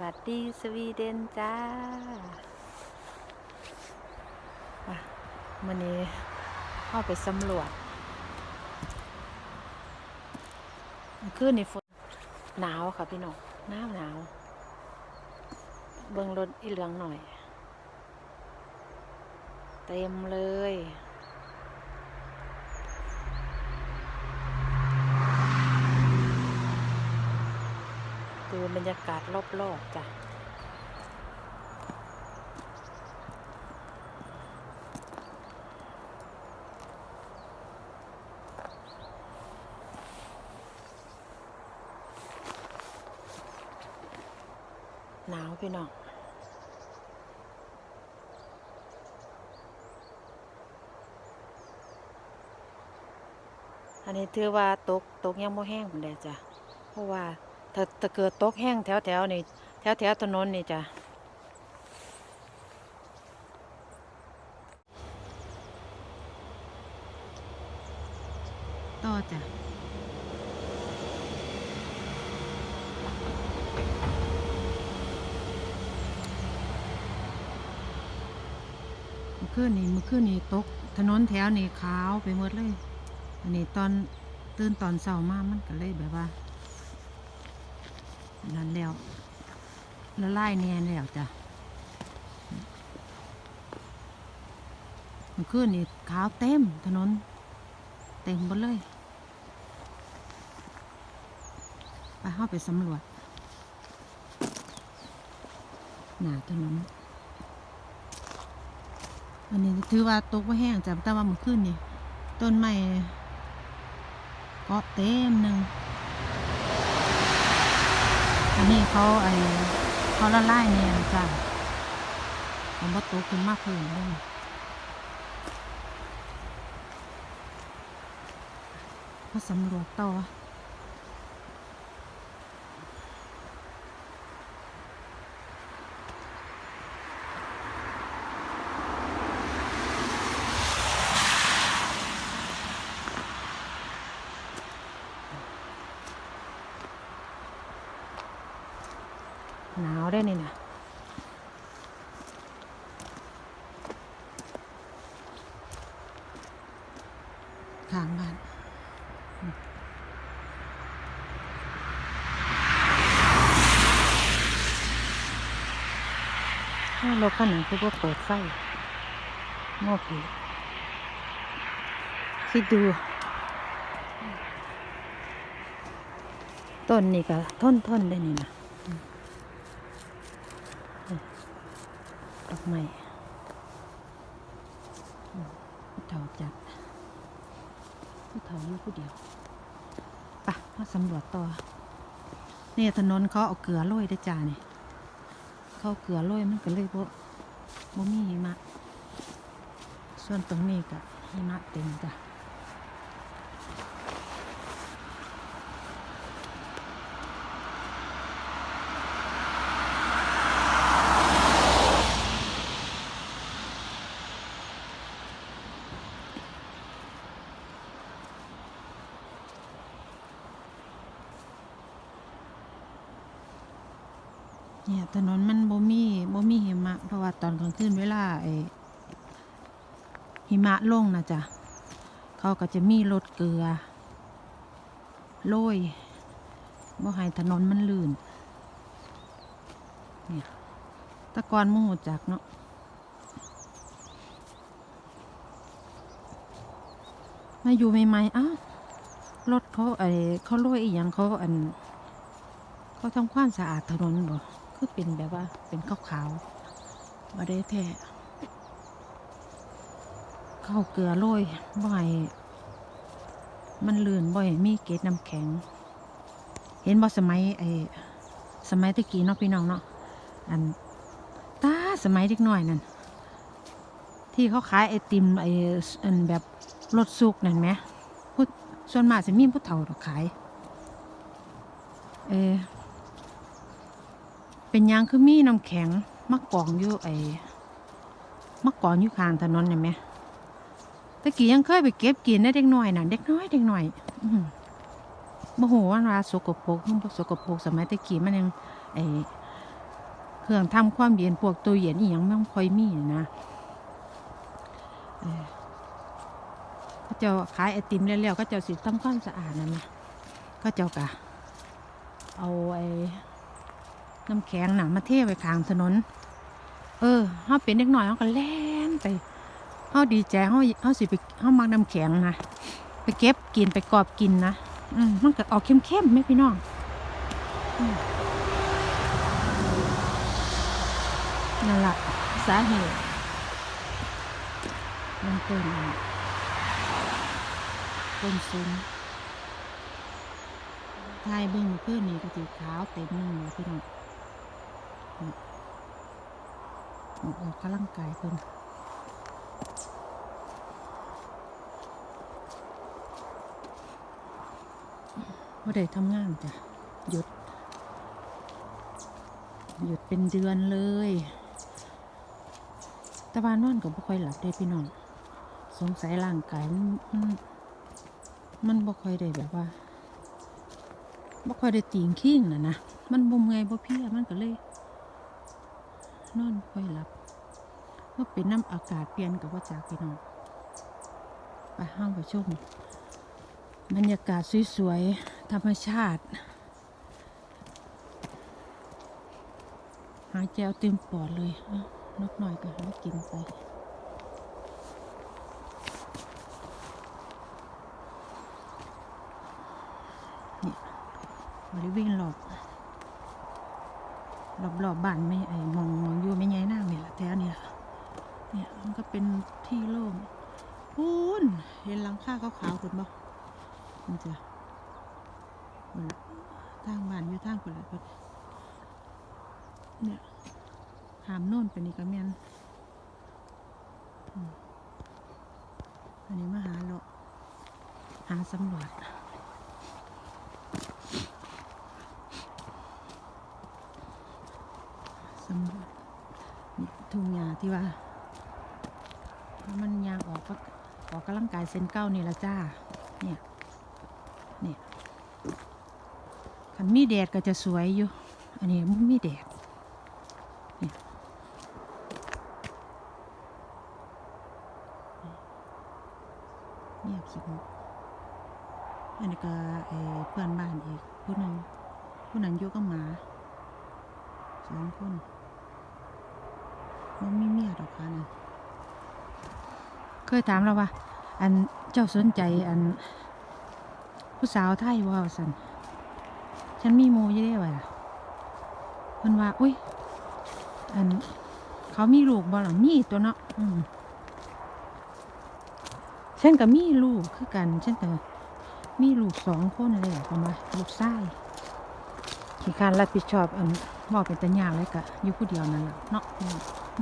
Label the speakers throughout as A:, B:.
A: วัสดีสวีเดนจ้าวันนี้เข้าไปสำรวจขึ้นในฝนหนาวค่ะพี่น้องหนาวหนาว เบิ่งรถอีเหลืองหน่อย เต็มเลย ดู บรรยากาศรอบๆจ้ะหนาวพี่น้องอันนี้ถือว่าตกตกยังไม่แห้งเหมือนเดิมจ้ะ เพราะว่า ถ้าถ้าเกิดตกแห้งแถวแถวๆนี่แถวแถวๆถนนนี่จ้ะต่อจ้ะเมื่อคืนนี่มื่อคืนนี่ตก ถนนแถวนี่ขาวไปหมดเลย อันนี้ตอนตื่นตอนเช้ามามันก็เลยแบบว่า นั่นแล้วละลายแน่แล้วจ้ะมื่อคืนนี่ขาวเต็มถนน เต็มหมดเลยไปเข้าไปสำรวจ หนาถนนอันนี้ถือว่าตกว่าแห้งจำแต่ว่ามื่อคืนนี่ ต้นไม้เกาะเต็มหนึ่ง อันนี้เขาไอเขาละลายเนี่ยจ้ะผมว่าตกขึ้นมากขึ้นด้วยมาสำรวจต่อ หนาวได้นี่นะข้างบ้านอืมอ้ารถคันนั้นคือว่าเปิดไฟโง่ผีคิดดู ต้นนี่ก็ทนทนๆได้นี่นะ ดอกไม้เฒ่าจัดผู้เฒ่าอยู่ผู้เดียวปะมาสำรวจต่อเนี่ยถนนเขาเอาเกลือโรยได้จ้าเนี่ยเขาเอาเกลือโรยมันก็เลยบ่บ่มีหิมะ ส่วนตรงนี้ก็หิมะเต็มจ้ะ เนี่ยถนนมันบ่มีบ่มีหิมะ เพราะว่าตอนกลางคืนเวลาไอ้หิมะลงนะจ๊ะเขาก็จะมีรถเกลือโรยบ่ให้ถนนมันลื่นเนี่ยตะกอนมโหจักเนาะมาอยู่ใหม่ๆอ้าวรถเขาไอ้เขาโรยอีหยังเขาอันเขาทำความสะอาดถนนบ่ คือเป็นแบบว่าเป็นขาวๆบ่ได้แท้ข้าวเกลือโรยบ่ให้มันลื่นบ่ให้มีเกล็ดน้ำแข็ง เห็นบ่สมัยไอ้สมัยตะกี้เนาะพี่น้องเนาะอันตาสมัยเด็กน้อยนั่นที่เขาขายไอติมไออันแบบรถสุกนั่นไหมผู้ส่วนมากจะมีผู้เฒ่าดอกขายเออ เป็นยังคือมีน้ำแข็งมักกองอยู่ไอ้มักกองอยู่ข้างถนนเห็นไหมตะกี้ยังเคยไปเก็บกินได้เด็กน้อยน่ะเด็กน้อยเด็กน้อยอือโมโหว่าว่าสกปรกมันบ่สกปรกสมัยตะกี้มันยังไอ้เครื่องทำความเย็นพวกตู้เย็นอีหยังไม่ค่อยมีนะเออเขาจ้าขายไอติมแล้วๆก็เจ้าสิทำความสะอาดนั่นนะก็เจ้ากะเอาไอ้ น้ำแข็งหนังมาเทไว้ข้างถนน เออเฮาเป็นเด็กน้อยเฮาก็แล่นไปเฮาดีใจเฮาเฮาสิไปเฮามักน้ำแข็งนะไปเก็บกินไปกอบกินนะอืมมันก็ออกเข้มๆไหมพี่น้องนั่นล่ะสาเหตุมันเป็นต้นซุนทายเบิ่งเพื่อนนี่ก็สีขาวเต็มหนึงเลยพี่น้อง ออกออกกำลังกายเพิ่นว่าได้ทำงานจ้ะ หยุด หยุดเป็นเดือนเลยต่ว่านอนก็บ่ค่อยหลับได้พี่น้อง สงสัยร่างกายมันมันมันบ่ค่อยได้แบบว่าบ่ค่อยได้ตีงขิ้งน่ะนะ มันบ่เมื่อยบ่เพียมันก็เลย นอนค่อยหลับว่าเป็นน้ำอากาศเปลี่ยนกับว่าจากพี่น้องไปห้างไปชมบรรยากาศสวยๆธรรมชาติ หายใจเอาเต็มปอดเลยเอ้านกหน่อยก็หากินไปนี่บริเวณรอบ รอบรอบบ้านไม่ไอ้มองมองอยู่ไม่ไงหน้าเนี่ยแหละแถวเนี่ยเนี่ยมันก็เป็นที่โล่งพูนเห็นหลังคาขาวๆคุณบ่มันจะมันละทางบ้านอยู่ทางคนละคนเนี่ยหามโน่นไปนี่ก็แม่นอันนี้มาหาเลาะหาสำรวจำรวจนี่ทุ่งหญ้าที่ว่า มันยางออกก็ออกกำลังกายเส้นเก้านี่ละจ้า เนี่ย เนี่ยคันมีแดดก็จะสวยอยู่ อันนี้มันมีแดดเนี่ยเงียบสงบอันนี้ก็เพื่อนบ้านอีกผู้หนึ่งผู้นั้นอยู่กับหมาสองคน มันม่เมียดอกค่ะนะเคยถามเราว่า อันเจ้าสนใจอัน ผู้สาวไทยว่าสันฉันมีโมยี่ได้ว่ะเพิ่นว่า อุ้ย อัน เขามีลูกบ่ล่ะมีตัวเนาะอืมฉันก็มีลูกคือกันฉันก็มีลูกสองคนเลยประมาณลูกชายขี้การรับผิดชอบอันบอกเป็นตัญญาเลยกะอยู่ผู้เดียวนั่นแหละเนาะ เอ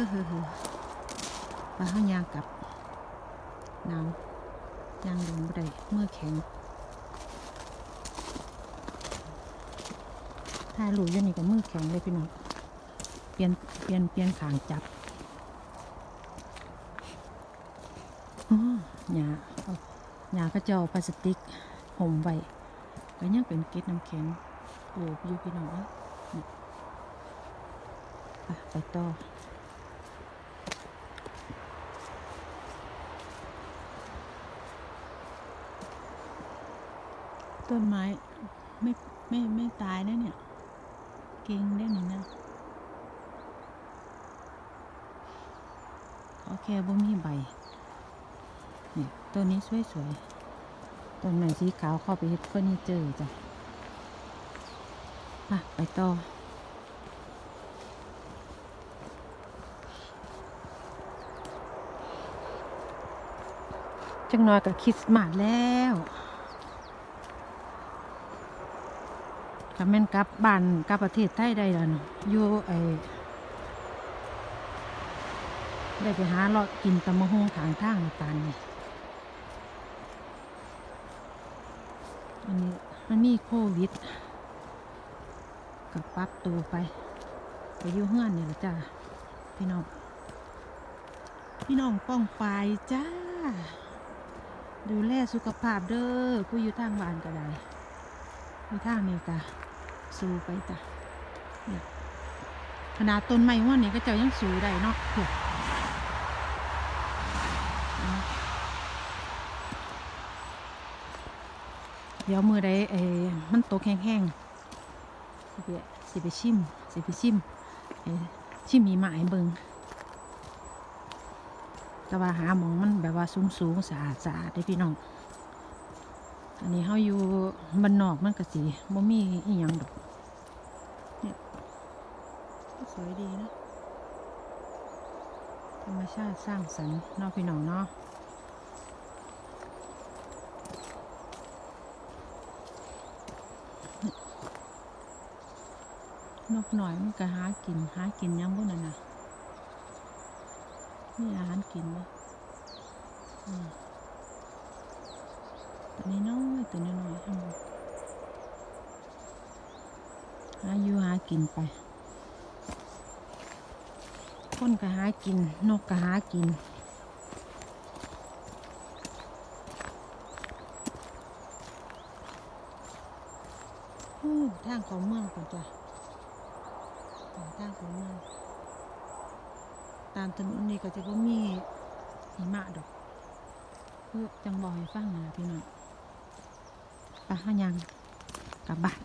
A: อเฮ้อเฮ้อไปห้ายางกับหนาวยางดินบ่ได้เมื่อแข็งถ้าหลูยู่นี่ก็มือแข็งเลยพี่น้อง เปลี่ยนเปลี่ยนเปลี่ยนขางจับอ๋อหยาหยาก็จะเอาพลาสติกห่มไว้ก็ยังเป็นเกล็ดน้ำแข็งโอ้อยู่พี่น้องอ้ยนี่ ไปต่อต้นไม้ไม่ไม่ไม่ตายนะเนี่ย เก่งได้หนึ่งนะเขาแค่บ่มีใบเนี่ยต้นนี้สวยๆต้นไม้สีขาวเข้าไปเฮ็ดเฟอร์นิเจอร์จ้ะไปต่อ จังน้อยก็คริสต์มาสแล้วก็แม่นกลับบ้านกลับประเทศไทยได้แล้วเนาะอยู่ไอ้ได้ไปหาเลาะกินตำมะฮงทางทางตานี่อันนี้มันมีโควิดกับปรับตัวไป ไปอยู่เฮือนนี่แหละจ้าพี่น้อง พี่น้องป้องปายจ้า ดูแลสุขภาพเด้อผู้อยู่ทางบ้านก็ได้อยู่ทางนี้ก็สู้ไปจ้ะเนี่ยขนาดต้นไม้ว่านี่ก็เจ้ายังสูได้เนาะเพื่อเดี๋ยวมือใดเออมันตกแห้งๆสิไปสิไปชิมสิไปชิมเออชิมมีหมายเบิง แต่ว่าหาหมองมันแบบว่าสูงๆสะอาดสะอาดได้พี่น้อง อันนี้เขาอยู่บ้านนอกมันก็สิบ่มีอีหยังดอกเนี่ยสวยดีนะธรรมชาติสร้างสรรค์นอกพี่น้องเนาะนกหน่อยมันก็หากินหากินยังบุนั่นนะ นี่อาหารกินไหมอืมตัวนี้น้อยตัวนน้อยอืมหาอยู่หากินไป คนก็หากิน นกก็หากินอู้ทางเขาเมืองก่อนจ้ะทางเขาเมือง ตามถนนนี้ก็จะก็มีหิมะดอกเพื่อจังบอกให้ฟังนะพี่น้องไปห้ายังกลับบ้าน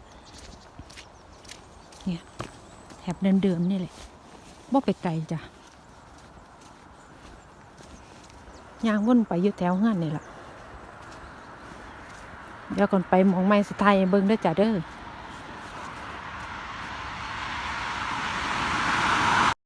A: เนี่ยแถบเดิมๆนี่แหละบ่ไปไกลจ้ะยางวนไปอยู่แถวเฮือนนี่แหละเดี๋ยวก่อนไปมองไม้สไทยเบิ่งเด้อจ้ะเด้อ